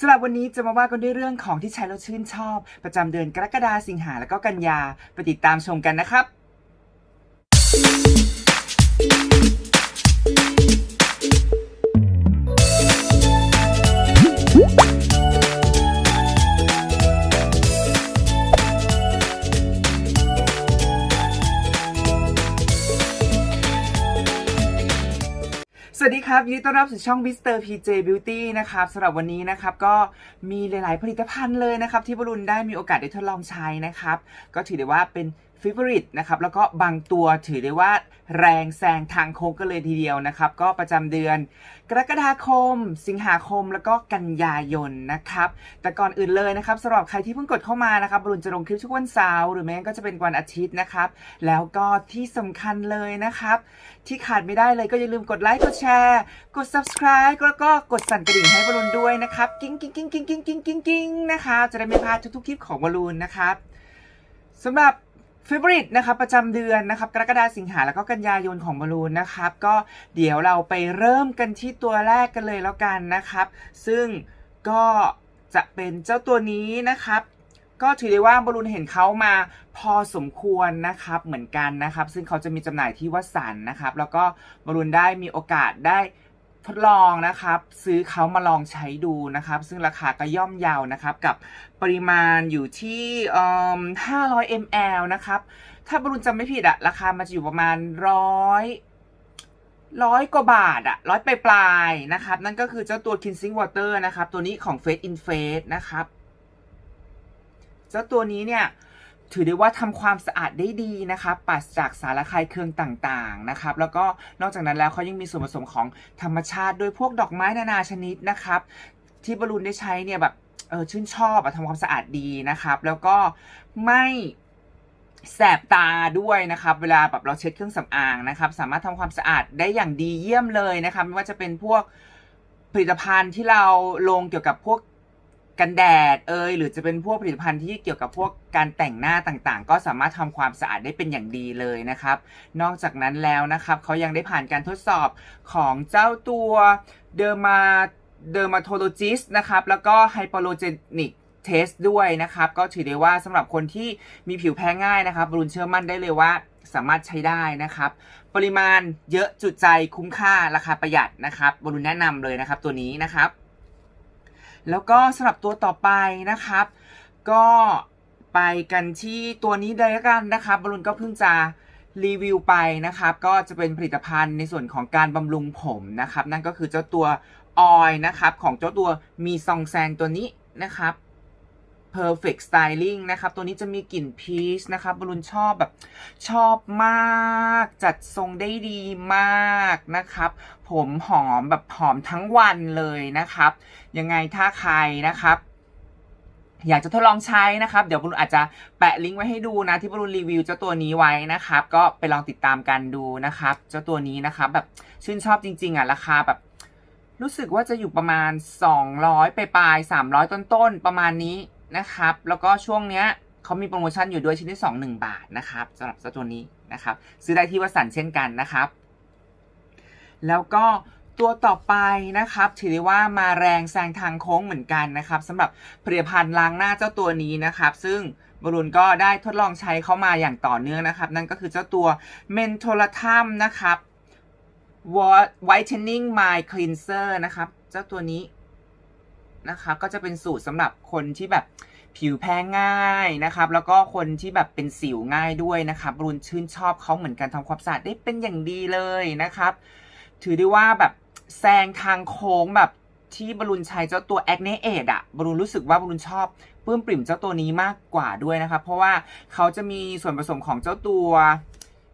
สำหรับวันนี้จะมาว่ากันด้วยเรื่องของที่ใช้แล้วชื่นชอบ ประจำเดือนกรกฎาสิงหาและก็กันยาไปติดตามชมกันนะครับ วัสดีครับยินดีต้อนรับสู่ช่อง Mr. PJ Beauty นะครับสำหรับวันนี้นะครับก็มีหลาย ๆ ผลิตภัณฑ์เลยนะครับ ที่บรุนได้มีโอกาสได้ทดลองใช้นะครับ ก็ถือได้ว่าเป็น ฟิเวอริตนะครับแล้วก็บางตัวถือได้ว่าแรงแซงทางโค้งกันเลยทีเดียวนะครับ ก็ประจำเดือน กรกฎาคม สิงหาคมแล้วก็กันยายนนะครับ แต่ก่อนอื่นเลยนะครับสำหรับใครที่เพิ่งกดเข้ามานะครับบรุนจะลงคลิปทุกวันเสาร์หรือแม้ก็จะเป็นวันอาทิตย์นะครับ แล้วก็ที่สำคัญเลยนะครับ ที่ขาดไม่ได้เลยก็อย่าลืมกดไลค์กดแชร์ กด subscribe แล้วก็กดสั่นกระดิ่งให้บรุนด้วยนะครับกิ้งกิ้งกิ้งกิ้งกิ้งกิ้งกิ้งกิ้งนะคะจะได้ไม่พลาดทุกๆคลิปของบรุนนะครับสำหรับ f a v o r i t e นะครับประจำเดือนนะครับกรกฎาสิงหาแล้วก็กันยายนของบอลลูนนะครับ ก็เดี๋ยวเราไปเริ่มกันที่ตัวแรกกันเลยแล้วกันนะครับ ซึ่งก็จะเป็นเจ้าตัวนี้นะครับ ก็ถือได้ว่าบอลลูนเห็นเขามาพอสมควรนะครับเหมือนกันนะครับ ซึ่งเขาจะมีจำหน่ายที่วัดสันนะครับ แล้วก็บอลลูนได้มีโอกาสได้ ทดลองนะครับซื้อเขามาลองใช้ดูนะครับ ซึ่งราคาก็ย่อมเยาวนะครับ กับปริมาณอยู่ที่ 500 ml นะครับ ถ้าบอลลูนจำไม่ผิดอะราคามันจะอยู่ประมาณร้อยร้อยกว่าบาทอะร้อยปลายๆนะครับ นั่นก็คือเจ้าตัว cleansing water นะครับ ตัวนี้ของ Face in Face นะครับ เจ้าตัวนี้เนี่ย ถือได้ว่าทำความสะอาดได้ดีนะครับปราศจากสารละคายเคืองต่างๆนะครับ แล้วก็นอกจากนั้นแล้วเขายังมีส่วนผสมของธรรมชาติด้วยพวกดอกไม้นานาชนิดนะครับ ที่บอลลูนได้ใช้เนี่ยแบบเออชื่นชอบอะทำความสะอาดดีนะครับ แล้วก็ไม่แสบตาด้วยนะครับ เวลาแบบเราเช็ดเครื่องสำอางนะครับ สามารถทำความสะอาดได้อย่างดีเยี่ยมเลยนะครับไม่ว่าจะเป็นพวกผลิตภัณฑ์ที่เราลงเกี่ยวกับพวก กันแดดเอยหรือจะเป็นพวกผลิตภัณฑ์ที่เกี่ยวกับพวกการแต่งหน้าต่างๆ ก็สามารถทำความสะอาดได้เป็นอย่างดีเลยนะครับ นอกจากนั้นแล้วนะครับเขายังได้ผ่านการทดสอบของเจ้าตัวเดอร์มาเดอร์มาโทโลจิสนะครับแล้วก็ไฮโปโลเจนิกเทสด้วยนะครับ ก็ถือได้ว่าสำหรับคนที่มีผิวแพ้ง่ายนะครับบรุนเชื่อมั่นได้เลยว่าสามารถใช้ได้นะครับ ปริมาณเยอะจุดใจคุ้มค่าราคาประหยัดนะครับบรุนแนะนำเลยนะครับตัวนี้นะครับ แล้วก็สำหรับตัวต่อไปนะครับ ก็ไปกันที่ตัวนี้เลยละกันนะครับบอลลูนก็เพิ่งจะรีวิวไปนะครับ ก็จะเป็นผลิตภัณฑ์ในส่วนของการบำรุงผมนะครับ นั่นก็คือเจ้าตัวออยนะครับ ของเจ้าตัวมีซองแซงตัวนี้นะครับ perfect styling นะครับ ตัวนี้จะมีกลิ่นพีชนะครับบอลลูนชอบแบบชอบมาก จัดทรงได้ดีมากนะครับ ผมหอมแบบหอมทั้งวันเลยนะครับ ยังไงถ้าใครนะครับอยากจะทดลองใช้นะครับ เดี๋ยวบอลลูนอาจจะแปะลิงก์ไว้ให้ดูนะ ที่บอลลูนรีวิวเจ้าตัวนี้ไว้นะครับ ก็ไปลองติดตามกันดูนะครับ เจ้าตัวนี้นะครับ แบบชื่นชอบจริง ๆ อะ ราคาแบบ รู้สึกว่าจะอยู่ประมาณ 200 ไปปลาย 300 ต้นๆ ประมาณนี้ นะครับ แล้วก็ช่วงเนี้ยเขามีโปรโมชั่นอยู่ด้วยชิ้นที่ 2 1 บาทนะครับสำหรับเจ้าตัวนี้นะครับ ซื้อได้ที่วัสันเช่นกันนะครับ แล้วก็ตัวต่อไปนะครับถือได้ว่ามาแรงแซงทางโค้งเหมือนกันนะครับสำหรับผลิตภัณฑ์ล้างหน้าเจ้าตัวนี้นะครับ ซึ่งบรุนก็ได้ทดลองใช้เข้ามาอย่างต่อเนื่องนะครับ นั่นก็คือเจ้าตัวเมนโทรทัมนะครับ whitening my cleanser นะครับ เจ้าตัวนี้ นะครับก็จะเป็นสูตรสำหรับคนที่แบบผิวแพ้ง่ายนะครับ แล้วก็คนที่แบบเป็นสิวง่ายด้วยนะครับบรุนชื่นชอบเขาเหมือนกันทำความสะอาดได้เป็นอย่างดีเลยนะครับ ถือได้ว่าแบบแซงทางโค้งแบบที่บรุนใช้เจ้าตัว Acne Aid อะบรุนรู้สึกว่าบรุนชอบปลื้มปริ่มเจ้าตัวนี้มากกว่าด้วยนะครับ เพราะว่าเขาจะมีส่วนผสมของเจ้าตัว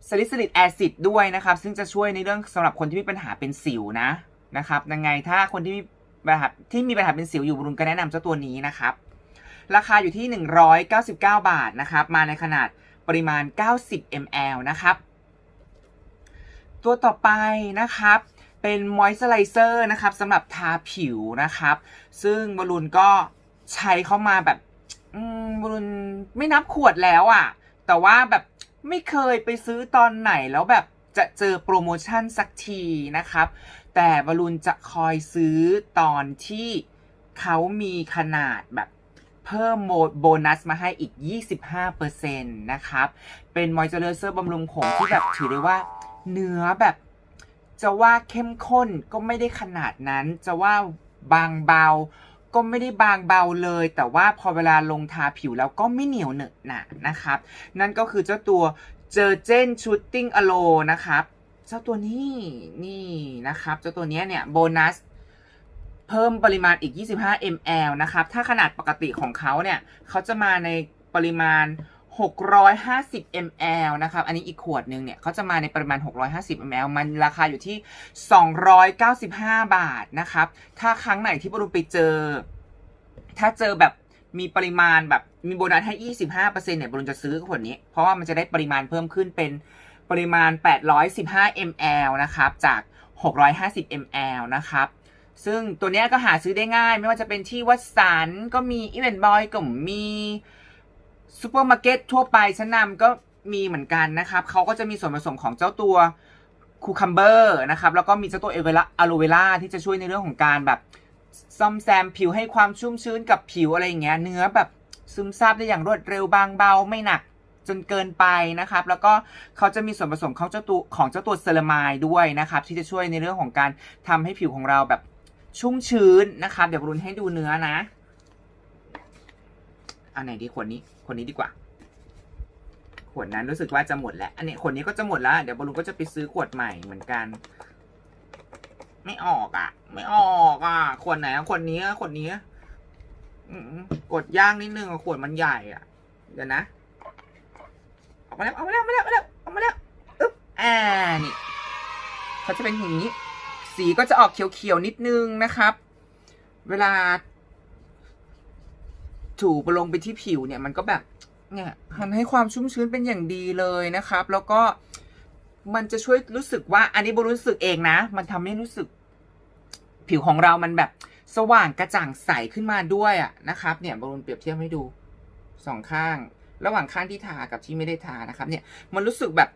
ซาลิซิลิกแอซิดด้วยนะครับ ซึ่งจะช่วยในเรื่องสำหรับคนที่มีปัญหาเป็นสิวนะนะครับยังไงถ้าคนที่มี ปัญหาที่มีปัญหาเป็นสิวอยู่บรุนก็แนะนำเจ้าตัวนี้นะครับ ราคาอยู่ที่ 199 บาทนะครับ มาในขนาดปริมาณ 90 ml นะครับ ตัวต่อไปนะครับเป็นมอยส์ไรเซอร์นะครับสำหรับทาผิวนะครับ ซึ่งบอลลูนก็ใช้เข้ามาแบบบอลลูนไม่นับขวดแล้วอะ่ะ แต่ว่าแบบไม่เคยไปซื้อตอนไหนแล้วแบบจะเจอโปรโมชั่นสักทีนะครับ แต่บอลลูนจะคอยซื้อตอนที่เขามีขนาดแบบเพิ่มโมโบนัสมาให้อีก 25%นะครับ เป็นมอยเจอร์เซอร์บำรุงผมที่แบบถือได้ว่าเนื้อแบบจะว่าเข้มข้นก็ไม่ได้ขนาดนั้น จะว่าบางเบา ก็ไม่ได้บางเบาเลย แต่ว่าพอเวลาลงทาผิวแล้วก็ไม่เหนียวเหนอะหนะนะครับ นั่นก็คือเจ้าตัวเจอเจนชูตติ้งอโลนะครับ เจ้าตัวนี้นี่นะครับ เจ้าตัวเนี้ยเนี่ยโบนัสเพิ่มปริมาณอีก 25 ml นะครับ ถ้าขนาดปกติของเขาเนี่ยเขาจะมาในปริมาณ 650 ml นะครับ อันนี้อีกขวดหนึ่งเนี่ยเขาจะมาในปริมาณ 650 ml มันราคาอยู่ที่ 295 บาทนะครับ ถ้าครั้งไหนที่บรุไปเจอ ถ้าเจอแบบมีปริมาณแบบมีโบนัสให้ 25%เนี่ยบรุนจะซื้อขวดนี้ เพราะว่ามันจะได้ปริมาณเพิ่มขึ้นเป็น ปริมาณ 815 ml นะครับ จาก 650 ml นะครับ ซึ่งตัวนี้ก็หาซื้อได้ง่าย ไม่ว่าจะเป็นที่วัดสันก็มีอีเวนต์บอยก็มีซูเปอร์มาร์เก็ตทั่วไปชั้นนำก็มีเหมือนกันนะครับ เขาก็จะมีส่วนผสมของเจ้าตัวคูคัมเบอร์นะครับ แล้วก็มีเจ้าตัวเอเวลาอะโลเวล่าที่จะช่วยในเรื่องของการแบบซ่อมแซมผิวให้ความชุ่มชื้นกับผิวอะไรอย่างเงี้ย เนื้อแบบซึมซาบได้อย่างรวดเร็วบางเบาไม่หนัก จนเกินไปนะครับ แล้วก็เขาจะมีส่วนผสมของเจ้าตัวของเจ้าตัวเซรามายด้วยนะครับ ที่จะช่วยในเรื่องของการทำให้ผิวของเราแบบชุ่มชื้นนะครับ เดี๋ยวบรุนให้ดูเนื้อนะอันไหนดีขวดนี้ขวดนี้ดีกว่า ขวดนั้นรู้สึกว่าจะหมดแล้ว อันนี้ขวดนี้ก็จะหมดแล้ว เดี๋ยวบรุนก็จะไปซื้อขวดใหม่เหมือนกัน ไม่ออกอะ ไม่ออกอะ ขวดไหนขวดนี้ขวดนี้กดย่างนิดนึงขวดมันใหญ่อะ เดี๋ยวนะ ออกมาแล้วออกมาแล้วออกมาแล้วออกมาแล้วอึ๊บอ่านี่เขาจะเป็นอย่างนี้ สีก็จะออกเขียวๆนิดนึงนะครับ เวลา ถูไปลงไปที่ผิวเนี่ย มันก็แบบ เนี่ยทำให้ความชุ่มชื้นเป็นอย่างดีเลยนะครับ แล้วก็มันจะช่วยรู้สึกว่า อันนี้บรู้สึกเองนะ มันทำให้รู้สึก ผิวของเรามันแบบสว่างกระจ่างใสขึ้นมาด้วยอะนะครับ เนี่ยบรุนเปรียบเทียบให้ดูสองข้าง ระหว่างข้างที่ทากับที่ไม่ได้ทานะครับเนี่ยมันรู้สึกแบบ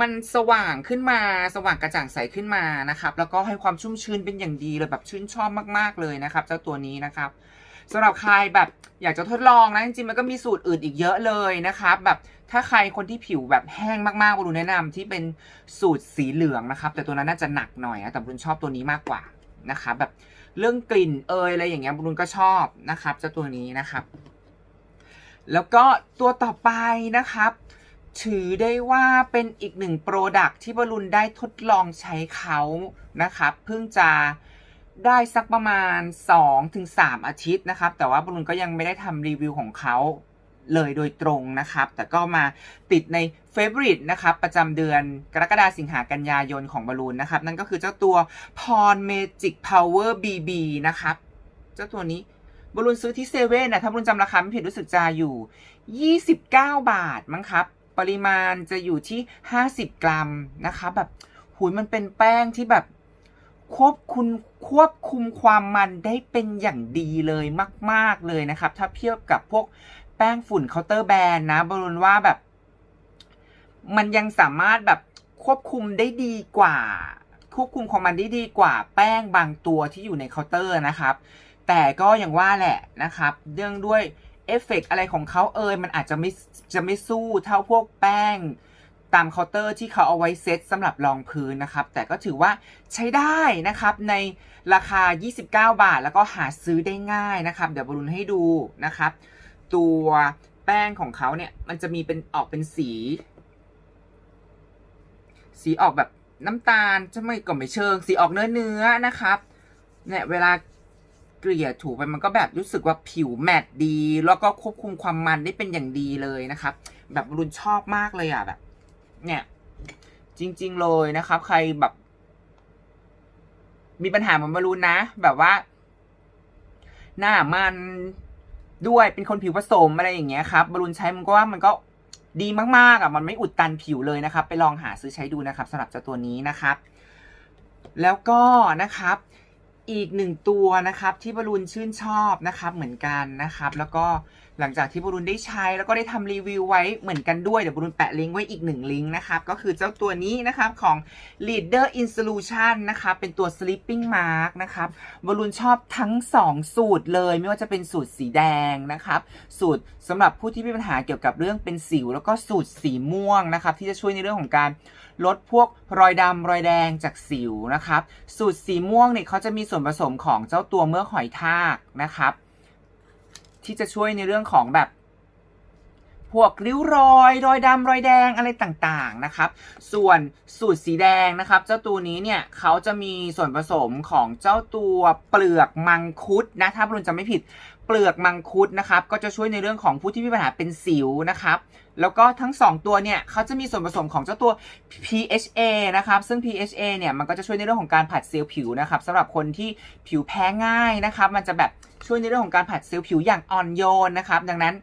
มันสว่างขึ้นมาสว่างกระจ่างใสขึ้นมานะครับ แล้วก็ให้ความชุ่มชื้นเป็นอย่างดีเลยแบบชื่นชอบมากๆเลยนะครับ เจ้าตัวนี้นะครับสำหรับใครแบบอยากจะทดลองนะจริงๆมันก็มีสูตรอื่นอีกเยอะเลยนะครับ แบบถ้าใครคนที่ผิวแบบแห้งมากๆบรุนแนะนำที่เป็นสูตรสีเหลืองนะครับ แต่ตัวนั้นน่าจะหนักหน่อยนะแต่บรุนชอบตัวนี้มากกว่านะครับแบบเรื่องกลิ่นเอยอะไรอย่างเงี้ยบรุนก็ชอบนะครับเจ้าตัวนี้นะครับ แล้วก็ตัวต่อไปนะครับ ถือได้ว่าเป็นอีกหนึ่งโปรดักที่บอลลูนได้ทดลองใช้เขานะครับ เพิ่งจะได้สักประมาณ 2-3 อาทิตย์นะครับ แต่ว่าบอลลูนก็ยังไม่ได้ทำรีวิวของเขาเลยโดยตรงนะครับ แต่ก็มาติดใน Favorite นะครับ ประจำเดือนกรกฎาสิงหากันยายนของบอลลูนนะครับ นั่นก็คือเจ้าตัว p o r Magic Power BB นะครับ เจ้าตัวนี้ บอลลูนซื้อที่เซเว่นนะถ้าบอลลูนจำราคาไม่ผิดรู้สึกจะอยู่ 29 บาทมั้งครับ ปริมาณจะอยู่ที่ 50 กรัมนะคะแบบหุยมันเป็นแป้งที่แบบควบคุมควบคุมความมันได้เป็นอย่างดีเลยมาก ๆเลยนะครับ ถ้าเทียบกับพวกแป้งฝุ่นเคาน์เตอร์แบรนด์นะบรุนว่าแบบ มันยังสามารถแบบควบคุมได้ดีกว่าควบคุมของมันได้ดีกว่าแป้งบางตัวที่อยู่ในเคาน์เตอร์นะครับ แต่ก็อย่างว่าแหละนะครับ เรื่องด้วยเอฟเฟกอะไรของเขาเอยมันอาจจะไม่จะไม่สู้เท่าพวกแป้ง ตามเคาน์เตอร์ที่เขาเอาไว้เซตสำหรับรองพื้นนะครับ แต่ก็ถือว่าใช้ได้นะครับในราคา 29 บาท แล้วก็หาซื้อได้ง่ายนะครับ เดี๋ยวบรุนให้ดูนะครับ ตัวแป้งของเขาเนี่ยมันจะมีเป็นออกเป็นสี สีออกแบบน้ำตาลจะไม่ก็ไม่เชิง สีออกเนื้อเนื้อๆนะครับเนี่ยเวลา เกลี่ยถูไปมันก็แบบรู้สึกว่าผิวแมตต์ดี แล้วก็ควบคุมความมันได้เป็นอย่างดีเลยนะครับ แบบรุนชอบมากเลยอะแบบ เนี่ย จริง ๆ เลยนะครับ ใครแบบ มีปัญหาเหมือนบอลลูนนะ แบบว่า หน้ามันด้วยเป็นคนผิวผสมอะไรอย่างเงี้ยครับบอลลูนใช้มันก็ว่ามันก็ดีมากๆอะมันไม่อุดตันผิวเลยนะครับ ไปลองหาซื้อใช้ดูนะครับสำหรับเจ้าตัวนี้นะครับ แล้วก็นะครับ อีกหนึ่งตัวนะครับที่บอลลูนชื่นชอบนะครับเหมือนกันนะครับ แล้วก็หลังจากที่บอลลูนได้ใช้แล้วก็ได้ทำรีวิวไว้เหมือนกันด้วยเดี๋ยวบอลลูนแปะลิงก์ไว้อีกหนึ่งลิงก์นะครับก็คือเจ้าตัวนี้นะครับของ Leader in Solution นะครับเป็นตัว Sleeping Mask นะครับบอลลูนชอบทั้ง 2 สูตรเลย ไม่ว่าจะเป็นสูตรสีแดงนะครับสูตรสำหรับผู้ที่มีปัญหาเกี่ยวกับเรื่องเป็นสิว แล้วก็สูตรสีม่วงนะครับที่จะช่วยในเรื่องของการ ลดพวกรอยดำรอยแดงจากสิวนะครับ สูตรสีม่วงเนี่ยเขาจะมีส่วนผสมของเจ้าตัวเมือกหอยทากนะครับ ที่จะช่วยในเรื่องของแบบพวกริ้วรอย รอยดำรอยแดงอะไรต่างๆนะครับ ส่วนสูตรสีแดงนะครับ เจ้าตัวนี้เนี่ยเขาจะมีส่วนผสมของเจ้าตัวเปลือกมังคุดนะ ถ้าบรุนจำไม่ผิด เปลือกมังคุดนะครับ ก็จะช่วยในเรื่องของผู้ที่มีปัญหาเป็นสิวนะครับ แล้วก็ทั้ง 2 ตัวเนี่ยเขาจะมีส่วนผสมของเจ้าตัว PHA นะครับ ซึ่ง PHA เนี่ยมันก็จะช่วยในเรื่องของการผัดเซลล์ผิวนะครับสำหรับคนที่ผิวแพ้ง่ายนะครับ มันจะแบบช่วยในเรื่องของการผัดเซลล์ผิวอย่างอ่อนโยนนะครับ ดังนั้น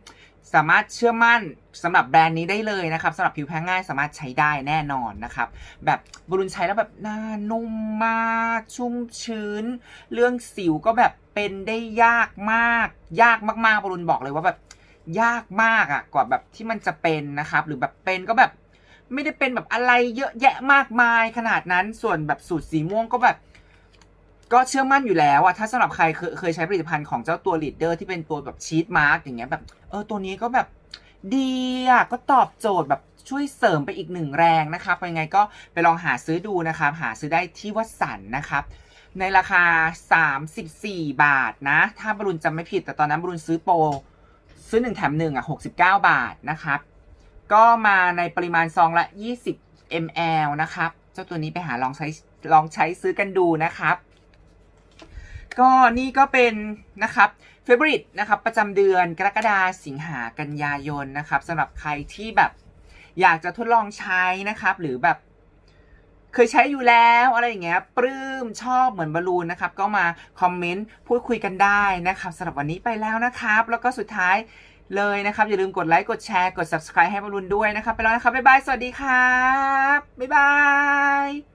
สามารถเชื่อมั่นสำหรับแบรนด์นี้ได้เลยนะครับสำหรับผิวแพ้ง่ายสามารถใช้ได้แน่นอนนะครับ แบบบรุนใช้แล้วแบบหน้านุ่มมาก ชุ่มชื้น เรื่องสิวก็แบบเป็นได้ยากมาก ยากมากๆบรุนบอกเลยว่าแบบยากมากอะ่ะกว่าแบบที่มันจะเป็นนะครับ หรือแบบเป็นก็แบบไม่ได้เป็นแบบอะไรเยอะแยะมากมายขนาดนั้นส่วนแบบสูตรสีม่วงก็แบบ ก็เชื่อมั่นอยู่แล้วอะถ้าสำหรับใครเคยเคยใช้ผลิตภัณฑ์ของเจ้าตัวลีดเดอร์ที่เป็นตัวแบบชีตมาร์กอย่างเงี้ยแบบ เออตัวนี้ก็แบบดีอะก็ตอบโจทย์แบบช่วยเสริมไปอีกหนึ่งแรงนะครับยังไงก็ไปลองหาซื้อดูนะครับ หาซื้อได้ที่วัดสันนะครับ ในราคา 34 บาทนะ ถ้าบรุนจำไม่ผิด แต่ตอนนั้นบรุนซื้อโปรซื้อ 1 แถม 1 อะ 69 บาทนะครับ ก็มาในปริมาณซองละ 20 ml นะครับ เจ้าตัวนี้ไปหาลองใช้ลองใช้ซื้อกันดูนะครับ ก็นี่ก็เป็นนะครับเฟเ r ริตนะครับประจำเดือนกรกฎาสิงหากันยายนนะครับสำหรับใครที่แบบอยากจะทดลองใช้นะครับหรือแบบเคยใช้อยู่แล้วอะไรอย่างเงี้ยปลื้มชอบเหมือนบอลลูนนะครับ ก็มาคอมเมนต์พูดคุยกันได้นะครับสำหรับวันนี้ไปแล้วนะครับ แล้วก็สุดท้ายเลยนะครับ อย่าลืมกดไลค์กดแชร์กด subscribe ให้บอลลูนด้วยนะครับ ไปแล้วนะครับ บ๊ายบาย สวัสดีครับ บ๊ายบาย